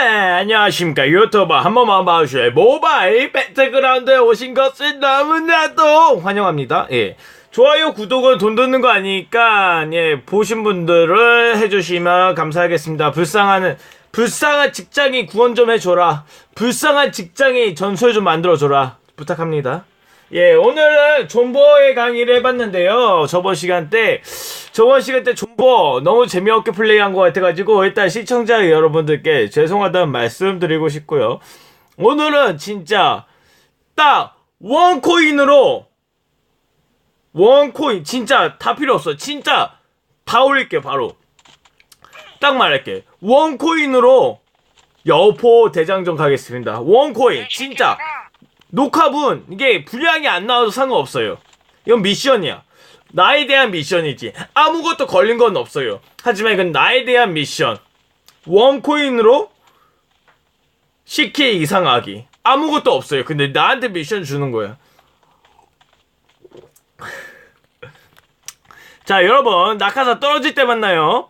안녕하십니까. 유튜버 한 번만 봐주실 모바일 배틀그라운드에 오신 것을 너무나도 환영합니다. 예. 좋아요 구독은 돈 드는 거 아니니까 예 보신 분들을 해주시면 감사하겠습니다. 불쌍한 불쌍한 직장이 구원 좀 해줘라. 불쌍한 직장이 전설 좀 만들어줘라. 부탁합니다 예, 오늘은 존버의 강의를 해봤는데요. 저번 시간 때, 저번 시간 때 존버 너무 재미없게 플레이한 것 같아가지고, 일단 시청자 여러분들께 죄송하다는 말씀 드리고 싶고요. 오늘은 진짜, 딱, 원코인으로, 원코인, 진짜 다 필요 없어. 진짜, 다 올릴게요, 바로. 딱 말할게. 원코인으로, 여포 대장정 가겠습니다. 원코인, 진짜. 녹화분 이게 분량이 안 나와도 상관없어요. 이건 미션이야. 나에 대한 미션이지. 아무것도 걸린 건 없어요. 하지만 이건 나에 대한 미션. 원코인으로 CK 이상 하기. 아무것도 없어요. 근데 나한테 미션 주는 거야. 자, 여러분, 낙하사 떨어질 때 만나요.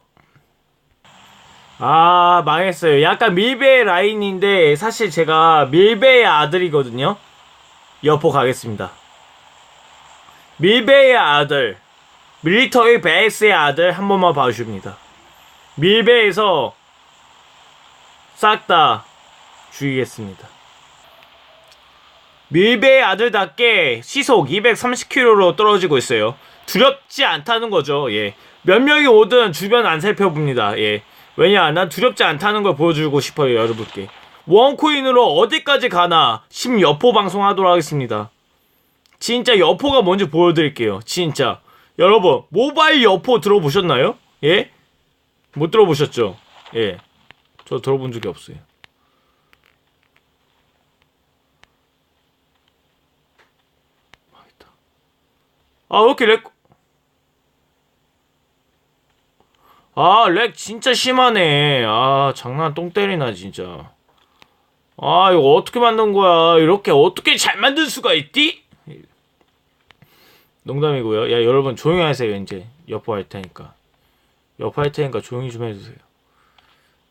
아, 망했어요. 약간 밀베 라인인데, 사실 제가 밀베의 아들이거든요. 여포 가겠습니다. 밀베의 아들, 밀리터리 베이스의 아들 한 번만 봐주십니다. 밀베에서 싹 다 죽이겠습니다. 밀베의 아들답게 시속 230km로 떨어지고 있어요. 두렵지 않다는 거죠. 예. 몇 명이 오든 주변 안 살펴봅니다. 예. 왜냐, 난 두렵지 않다는 걸 보여주고 싶어요, 여러분께. 원코인으로 어디까지 가나 10여포 방송하도록 하겠습니다. 진짜 여포가 뭔지 보여드릴게요. 진짜. 여러분, 모바일 여포 들어보셨나요? 예? 못 들어보셨죠? 예. 저 들어본 적이 없어요. 망했다. 아, 왜 이렇게 렉, 아, 렉 진짜 심하네. 아, 장난 똥 때리나, 진짜. 아, 이거 어떻게 만든 거야? 이렇게 어떻게 잘 만들 수가 있디? 농담이고요. 야, 여러분 조용히 하세요, 이제. 여포 할 테니까. 여포 할 테니까 조용히 좀 해주세요.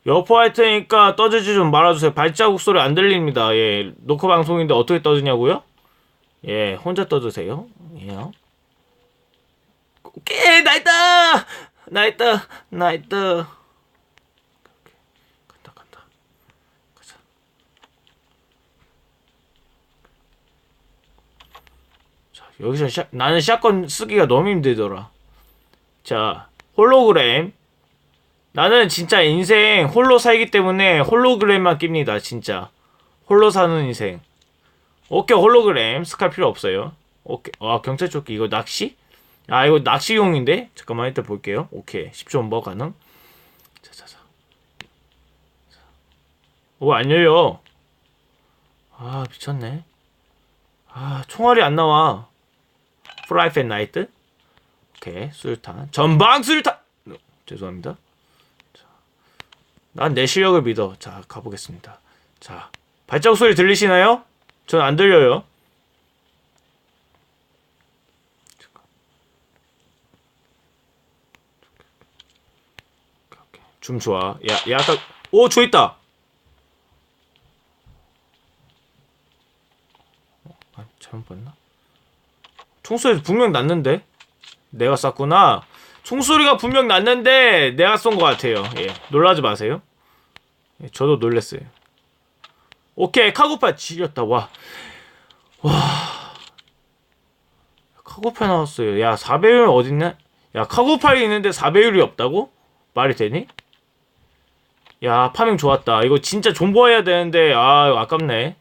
여포 할 테니까 떠들지 좀 말아주세요. 발자국 소리 안 들립니다. 예, 녹화 방송인데 어떻게 떠드냐고요? 예, 혼자 떠드세요. 예. 오케이, 나 있다! 나 있다! 나 있다! 여기서 샷, 나는 샷건 쓰기가 너무 힘들더라. 자, 홀로그램. 나는 진짜 인생 홀로 살기 때문에 홀로그램만 낍니다. 진짜. 홀로 사는 인생. 오케이, 홀로그램. 스칼 필요 없어요. 오케이. 아, 경찰 조끼. 이거 낚시? 아, 이거 낚시용인데? 잠깐만, 일단 볼게요. 오케이. 10조 뭐 가능? 자, 자, 자. 오, 안 열려. 아, 미쳤네. 아, 총알이 안 나와. 프라이팬 나이트 오케이 수류탄. 전방 수류탄! 어, 죄송합니다. 난 내 실력을 믿어. 자 가보겠습니다. 자 발자국 소리 들리시나요? 전 안 들려요. 좀 좋아. 야, 야 아까 오 저 있다! 어, 아, 잘못 봤나? 총소리 분명 났는데? 내가 쐈구나. 총소리가 분명 났는데 내가 쏜 것 같아요. 예 놀라지 마세요. 예, 저도 놀랬어요. 오케이 카고팔 지렸다. 와 와. 카고팔 나왔어요. 야 4배율 어딨냐? 야 카고팔이 있는데 4배율이 없다고? 말이 되니? 야 파밍 좋았다. 이거 진짜 존버해야 되는데 아 아깝네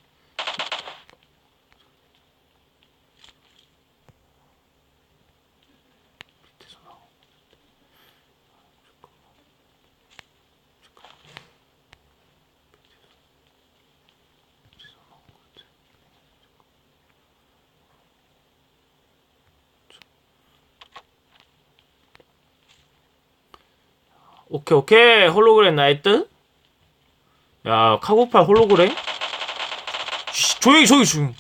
오케이 오케이 홀로그램 나이트 야 카고팔 홀로그램 쉬, 조용히 조용히 조용히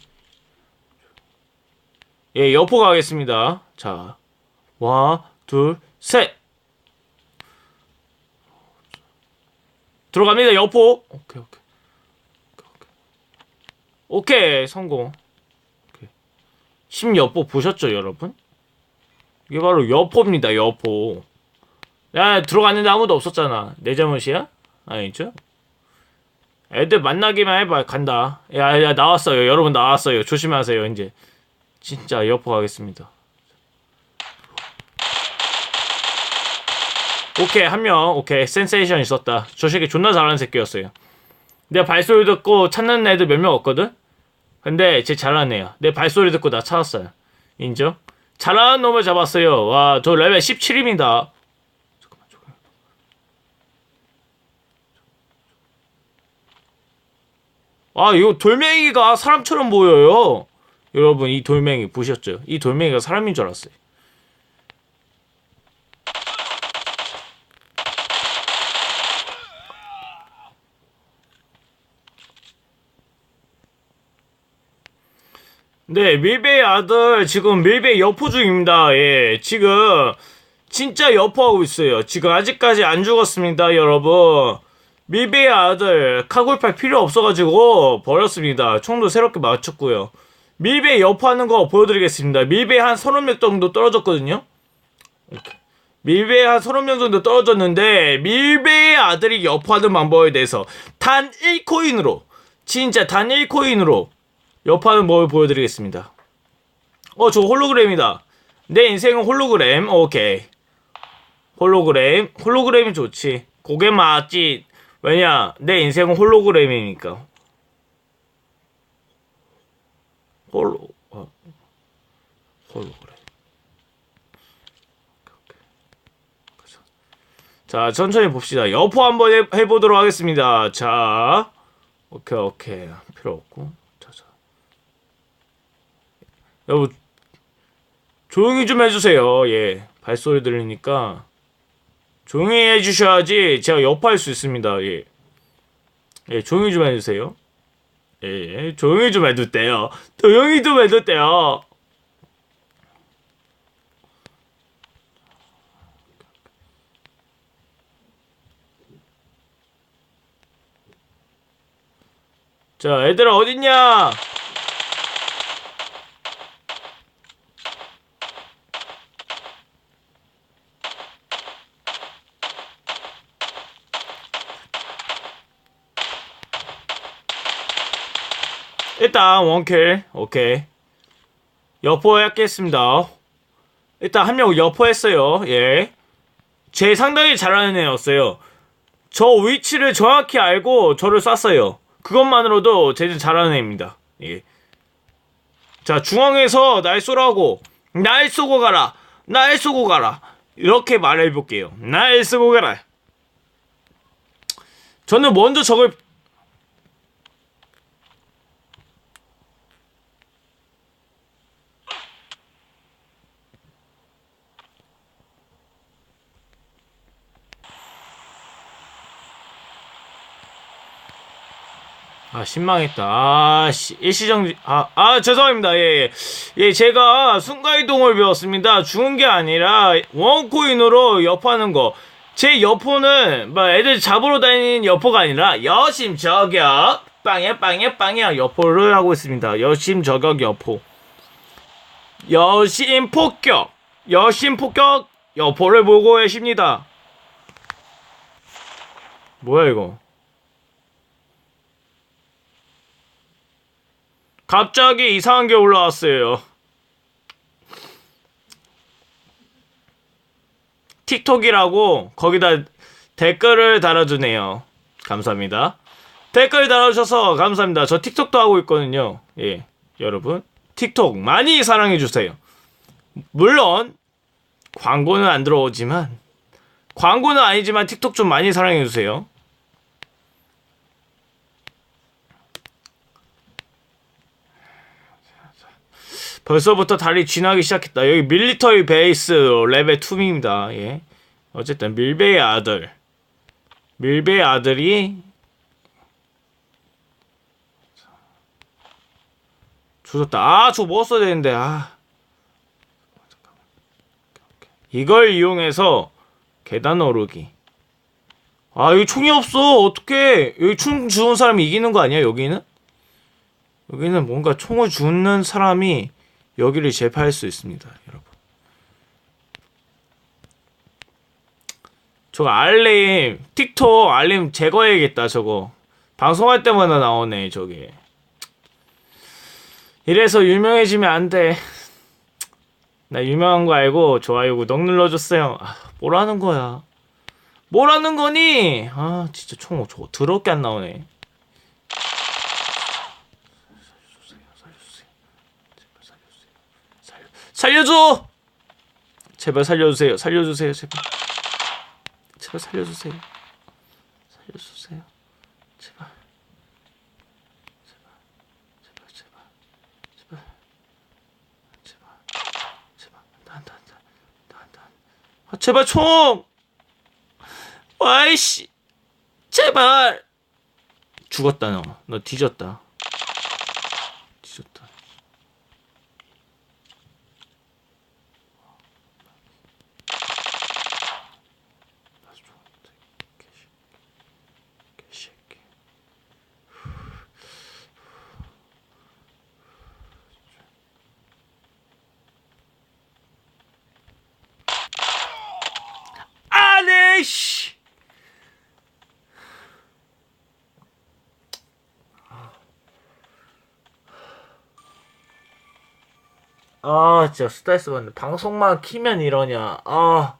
예 여포 가겠습니다 자 와 둘 셋 들어갑니다. 여포. 오케이, 오케이. 오케이, 성공. 10여포 보셨죠, 여러분? 이게 바로 여포입니다, 여포. 야, 들어갔는데 아무도 없었잖아. 내 잘못이야? 아니죠? 애들 만나기만 해봐. 간다. 야, 야, 나왔어요. 여러분 나왔어요. 조심하세요, 이제. 진짜 여포 가겠습니다. 오케이, 한 명. 오케이, 센세이션 있었다. 저 새끼 존나 잘하는 새끼였어요. 내가 발소리 듣고 찾는 애들 몇 명 없거든? 근데 쟤 잘하는 애야. 내 발소리 듣고 나 찾았어요. 인정? 잘하는 놈을 잡았어요. 와, 저 레벨 17입니다. 잠깐만, 잠깐만. 아, 이거 돌멩이가 사람처럼 보여요. 여러분, 이 돌멩이 보셨죠? 이 돌멩이가 사람인 줄 알았어요. 네, 밀배의 아들 지금 밀배 여포 중입니다. 예, 지금 진짜 여포하고 있어요. 지금 아직까지 안 죽었습니다, 여러분. 밀배의 아들 카골팔 필요 없어가지고 버렸습니다. 총도 새롭게 맞췄고요. 밀배 여포하는 거 보여드리겠습니다. 밀배 한 서너 명 정도 떨어졌거든요. 밀배 한 서너 명 정도 떨어졌는데 밀배의 아들이 여포하는 방법에 대해서 단 1코인으로 진짜 단 1코인으로 여파는 뭘 보여드리겠습니다. 어, 저 홀로그램이다. 내 인생은 홀로그램. 오케이. 홀로그램. 홀로그램이 좋지. 그게 맞지. 왜냐, 내 인생은 홀로그램이니까. 홀로, 어, 홀로그램. 자, 천천히 봅시다. 여포 한번 해, 해보도록 하겠습니다. 자, 오케이, 오케이. 필요 없고. 자, 자. 여러분 조용히 좀 해주세요. 예, 발소리 들리니까 조용히 해주셔야지 제가 여파할 수 있습니다. 예, 예, 조용히 좀 해주세요. 예, 조용히 좀 해도 돼요. 조용히 좀 해도 돼요. 자, 애들아 어딨냐? 일단 원킬. 오케이. 여포 했겠습니다. 일단 한 명 여포 했어요. 예제 상당히 잘하는 애였어요. 저 위치를 정확히 알고 저를 쐈어요. 그것만으로도 쟤는 잘하는 애입니다. 예 자 중앙에서 날 쏘라고. 날 쏘고 가라. 날 쏘고 가라. 이렇게 말해볼게요. 날 쏘고 가라. 저는 먼저 적을 아, 신망했다. 아, 씨, 일시정지, 아, 아, 죄송합니다. 예, 예. 예, 제가 순간이동을 배웠습니다. 죽은 게 아니라, 원코인으로 여포하는 거. 제 여포는, 뭐, 애들 잡으러 다니는 여포가 아니라, 여심 저격, 빵야, 빵야, 빵야, 여포를 하고 있습니다. 여심 저격 여포. 여심 폭격, 여심 폭격, 여포를 보고 계십니다. 뭐야, 이거. 갑자기 이상한 게 올라왔어요. 틱톡이라고 거기다 댓글을 달아주네요. 감사합니다. 댓글 달아주셔서 감사합니다. 저 틱톡도 하고 있거든요. 예, 여러분 틱톡 많이 사랑해 주세요. 물론 광고는 안 들어오지만 광고는 아니지만 틱톡 좀 많이 사랑해 주세요. 벌써부터 다리 쥐나기 시작했다. 여기 밀리터리 베이스 레벨 2입니다. 예. 어쨌든 밀베의 아들. 밀베의 아들이 조졌다. 아, 저거 먹었어야 되는데. 아. 이걸 이용해서 계단 오르기. 아 여기 총이 없어 어떻게 여기 총 주운 사람이 이기는 거 아니야 여기는? 여기는 뭔가 총을 주는 사람이 여기를 제패할 수 있습니다 여러분. 저거 알림 틱톡 알림 제거해야겠다 저거. 방송할 때마다 나오네 저게. 이래서 유명해지면 안돼. 나 유명한 거 알고 좋아요 구독 눌러줬어요. 아, 뭐라는 거야? 뭐라는 거니? 아 진짜 총 저거 더럽게 안 나오네. 살려줘! 제발 살려주세요. 살려주세요. 제발. 제발 살려주세요. 살려주세요. 제발. 제발. 제발. 제발. 제발. 제발. 제발. 안돼 안돼 안돼. 아 제발 총! 와이씨 제발 죽었다 너. 너. 뒤졌다. 개새끼. 아네 씨. 아 진짜 스트레스 받네 방송만 키면 이러냐 아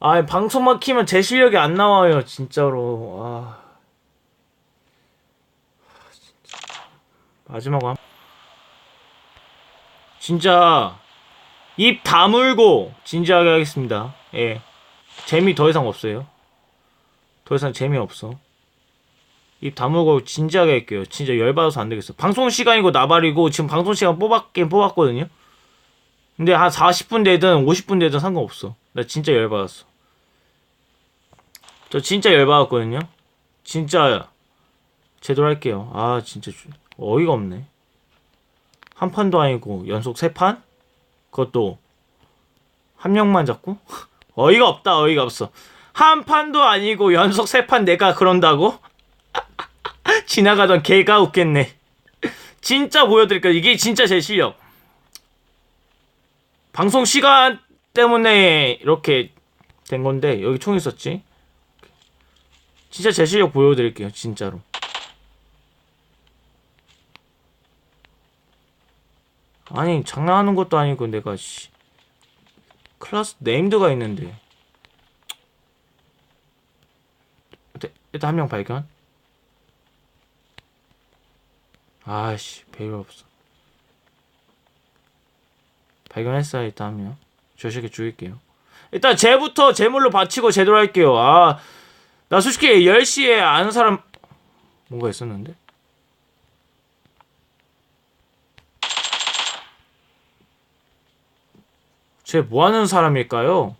아, 방송만 키면 제 실력이 안 나와요, 진짜로. 아. 진짜. 마지막으로 한... 진짜 입 다물고 진지하게 하겠습니다. 예. 재미 더 이상 없어요. 더 이상 재미 없어. 입 다물고 진지하게 할게요. 진짜 열받아서 안 되겠어. 방송 시간이고 나발이고 지금 방송 시간 뽑았긴 뽑았거든요. 근데 한 40분 되든 50분 되든 상관없어. 나 진짜 열받았어. 저 진짜 열받았거든요. 진짜 제대로 할게요. 아 진짜 어이가 없네. 한 판도 아니고 연속 세 판? 그것도 한 명만 잡고? 어이가 없다 어이가 없어. 한 판도 아니고 연속 세 판 내가 그런다고? 지나가던 개가 웃겠네. 진짜 보여드릴게요. 이게 진짜 제 실력. 방송 시간 때문에 이렇게 된 건데 여기 총 있었지? 진짜 제 실력 보여드릴게요. 진짜로. 아니 장난하는 것도 아니고 내가 씨 클래스 네임드가 있는데 일단 한 명 발견 아씨 배율 없어. 발견했어요 일단 한명저 새끼 죽일게요. 일단 쟤부터 제물로 바치고 제대로 할게요. 아 나 솔직히 10시에 아는 사람 뭔가 있었는데? 쟤 뭐하는 사람일까요?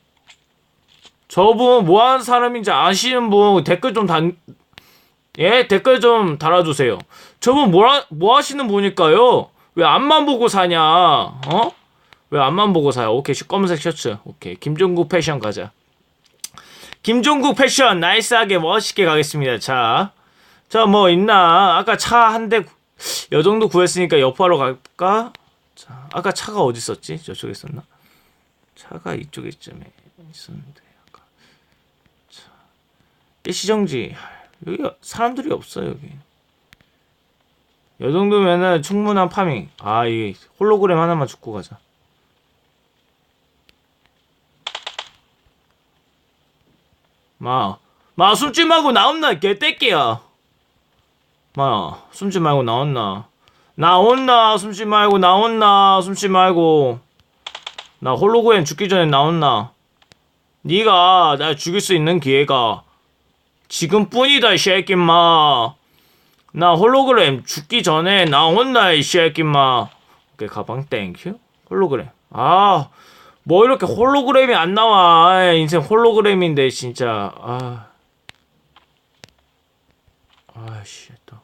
저분 뭐하는 사람인지 아시는 분 댓글 좀 단... 예? 댓글 좀 달아주세요 저분 뭐라... 뭐 하시는 분일까요? 왜 앞만 보고 사냐 어? 왜 앞만 보고 사요? 오케이 검은색 셔츠 오케이 김종국 패션 가자 김종국 패션 나이스하게 멋있게 가겠습니다. 자, 자 뭐 있나? 아까 차 한대요 정도 구했으니까 옆으로 갈까? 자, 아까 차가 어디 있었지? 저쪽에 있었나? 차가 이쪽에 쯤에 있었는데 아까. 자, 일시정지 여기 사람들이 없어 여기. 요 정도면은 충분한 파밍. 아, 이 홀로그램 하나만 죽고 가자. 마, 마 숨지 말고 나온나 개떼끼야. 마, 숨지 말고 나온나. 나온나 숨지 말고 나온나 숨지 말고. 나 홀로그램 죽기 전에 나온나. 네가 날 죽일 수 있는 기회가 지금뿐이다 이 새끼 마. 나 홀로그램 죽기 전에 나온다 이 새끼 마. 오케이 가방 땡큐. 홀로그램. 아. 뭐 이렇게 홀로그램이 안 나와. 인생 홀로그램인데 진짜. 아. 아씨 또.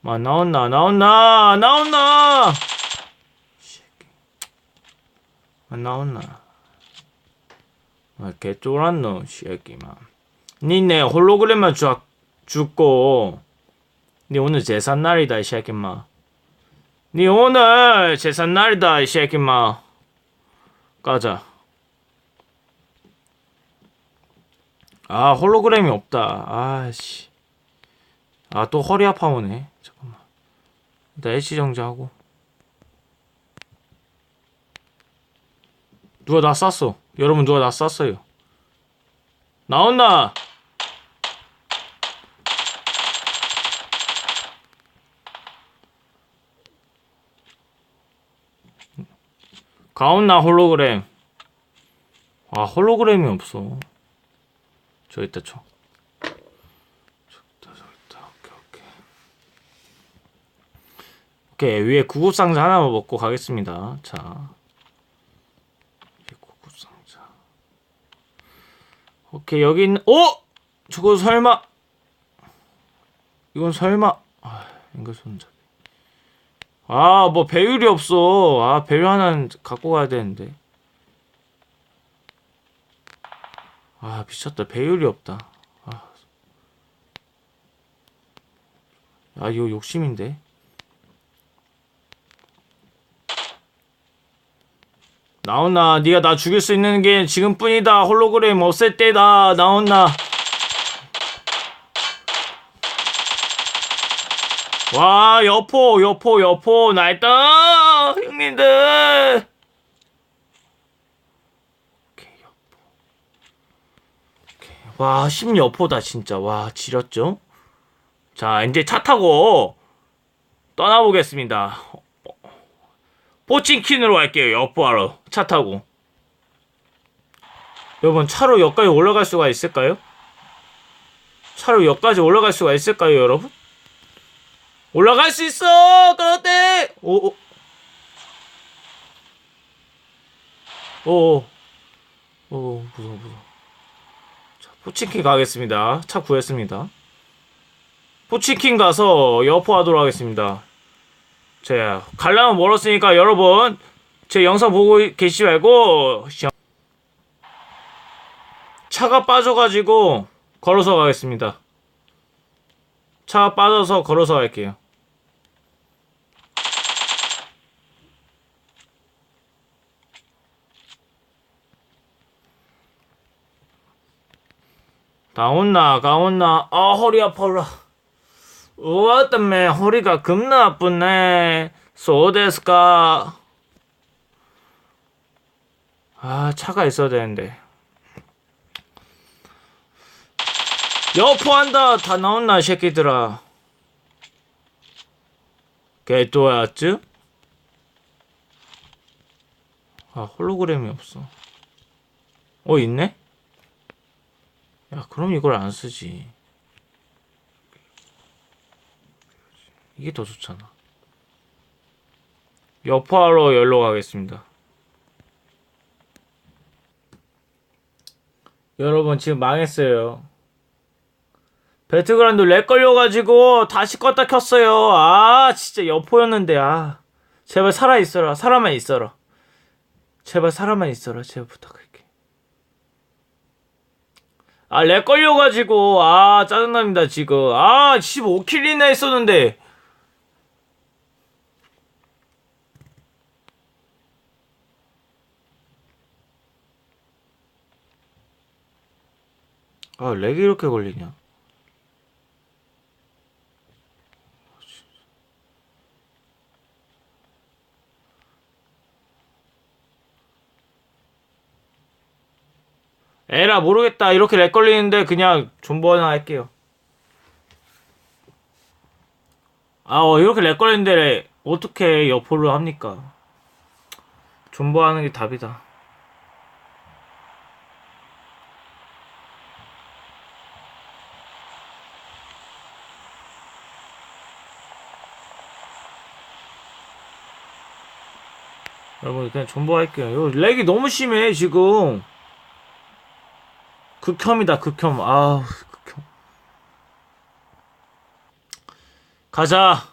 마 나온나 나온나 나온나. 새끼. 아 나온나. 아 개쫄았노 새끼만. 니네 홀로그램만 주, 죽고 니 오늘 제삿날이다 이 새끼마. 니 오늘 제삿날이다 이 새끼마. 가자. 아 홀로그램이 없다. 아씨. 아 또 허리 아파 오네. 잠깐만. 일단 H 정지하고. 누가 나 쐈어? 여러분 누가 나 쐈어요? 나온나 가온나 홀로그램. 아 홀로그램이 없어. 저 있다 저 저기 있다 저기 있다 오케이 오케이. 오케이 위에 구급상자 하나만 먹고 가겠습니다. 자. 구급상자. 오케이 여기 있는 어? 저거 설마. 이건 설마. 아 인간 손잡이 아 뭐 배율이 없어. 아 배율 하나는 갖고 가야 되는데. 아 미쳤다. 배율이 없다. 아, 아 이거 욕심인데. 나온나 네가 나 죽일 수 있는 게 지금뿐이다. 홀로그램 없앨 때다. 나온나 와 여포 여포 여포 나있다 형님들! 오케이 여포. 오케이. 와 10여포다 진짜. 와 지렸죠? 자 이제 차 타고 떠나보겠습니다. 포칭킨으로 갈게요 여포하러. 차 타고. 여러분 차로 역까지 올라갈 수가 있을까요? 차로 역까지 올라갈 수가 있을까요 여러분? 올라갈 수 있어! 그렇대! 오, 오. 오, 오, 무서워, 무서워. 자, 포치킨 가겠습니다. 차 구했습니다. 포치킨 가서 여포하도록 하겠습니다. 자, 갈라면 멀었으니까 여러분, 제 영상 보고 계시지 말고, 시- 차가 빠져가지고, 걸어서 가겠습니다. 차 빠져서 걸어서 갈게요. 가온나 가온나. 아 허리 아파라. 우와 때문에 허리가 겁나 아프네. 소데스까 아 차가 있어야 되는데. 여포한다. 다 나온나 이 새끼들아. 개또였지? 아 홀로그램이 없어. 어 있네? 야 그럼 이걸 안 쓰지 이게 더 좋잖아 열로 가겠습니다 여러분 지금 망했어요 배트그라운드 렉 걸려가지고 다시 껐다 켰어요. 아, 진짜 여포였는데, 아. 제발 살아 있어라. 살아만 있어라. 제발 살아만 있어라. 제발 부탁할게. 아, 렉 걸려가지고, 아, 짜증납니다, 지금. 아, 15킬이나 했었는데. 아, 렉이 이렇게 걸리냐? 에라 모르겠다. 이렇게 렉 걸리는데 그냥 존버 하나 할게요. 아 어, 이렇게 렉 걸리는데 어떻게 여포를 합니까? 존버 하는 게 답이다. 여러분 그냥 존버 할게요 렉이 너무 심해 지금 극혐이다 극혐. 아 극혐. 가자.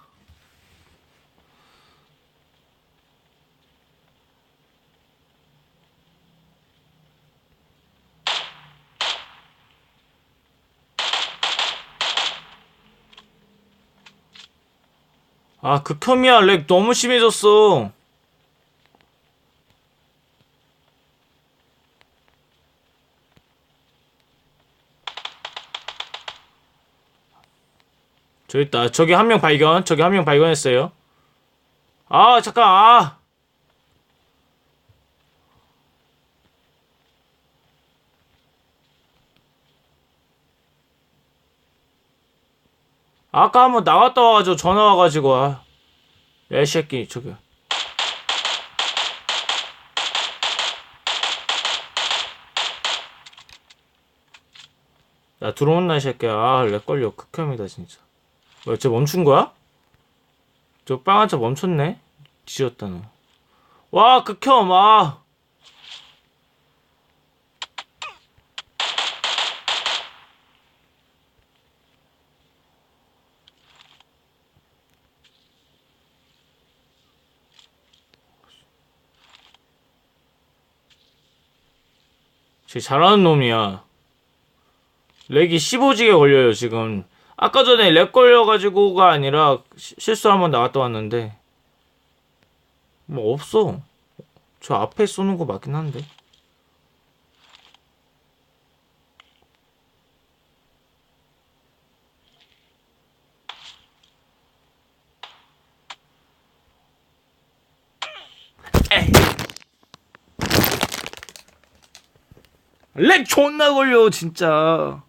아 극혐이야. 렉 너무 심해졌어. 저기 있다. 저기 한 명 발견. 저기 한 명 발견했어요. 아, 잠깐, 아. 아까 한번 나갔다 와가지고 전화 와가지고, 아. 야, 이 새끼, 저기. 야, 들어온나, 이 새끼야. 아, 렉 걸려. 극혐이다, 진짜. 뭐야, 쟤 멈춘 거야? 저 빨간 차 멈췄네? 뒤졌다, 너. 와, 극혐, 아. 쟤 잘하는 놈이야. 렉이 15지게 걸려요, 지금. 아까 전에 렉 걸려가지고가 아니라 시- 실수 한번 나갔다 왔는데. 뭐 없어. 저 앞에 쏘는 거 맞긴 한데. 렉 존나 걸려, 진짜.